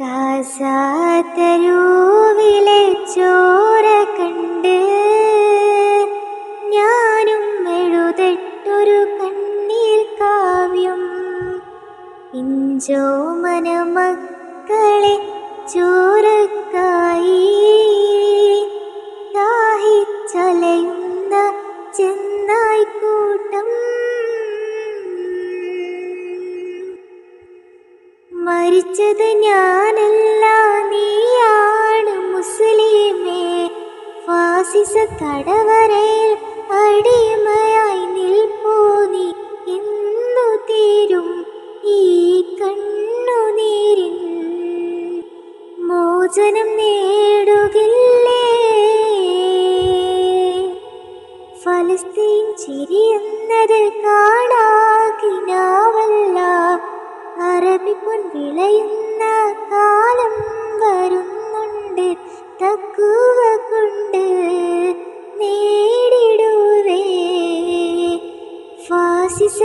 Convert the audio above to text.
കാസാത്തരൂവിലെ ചോര കണ്ട് ഞാനും എഴുതട്ടൊരു കണ്ണീർ കാവ്യം. പിഞ്ചോമന മനമക്കളെ ചോരക്കായി ദാഹിച്ചലയുന്ന ചെന്നായിക്കൂട്ടം. മരിച്ചത് ഞാനല്ല നീയാണ് മുസ്ലിമേ. ഫാസിസ തടവരയിൽ അടിമയായി നിൽപ്പൂ നീ. എന്നു തീരും ഈ കണ്ണുനീരിൻ. മോചനം നേടുകില്ലേ? ഫലസ്തീൻ ചിരിയുന്നത് കാണാകിനാവല്ല അറബിപ്പൊൻ വിളയുന്ന കാലം വരുന്നുണ്ട്. തക്കുവ കൊണ്ട് നേടിടുവേ. ഫാസിസ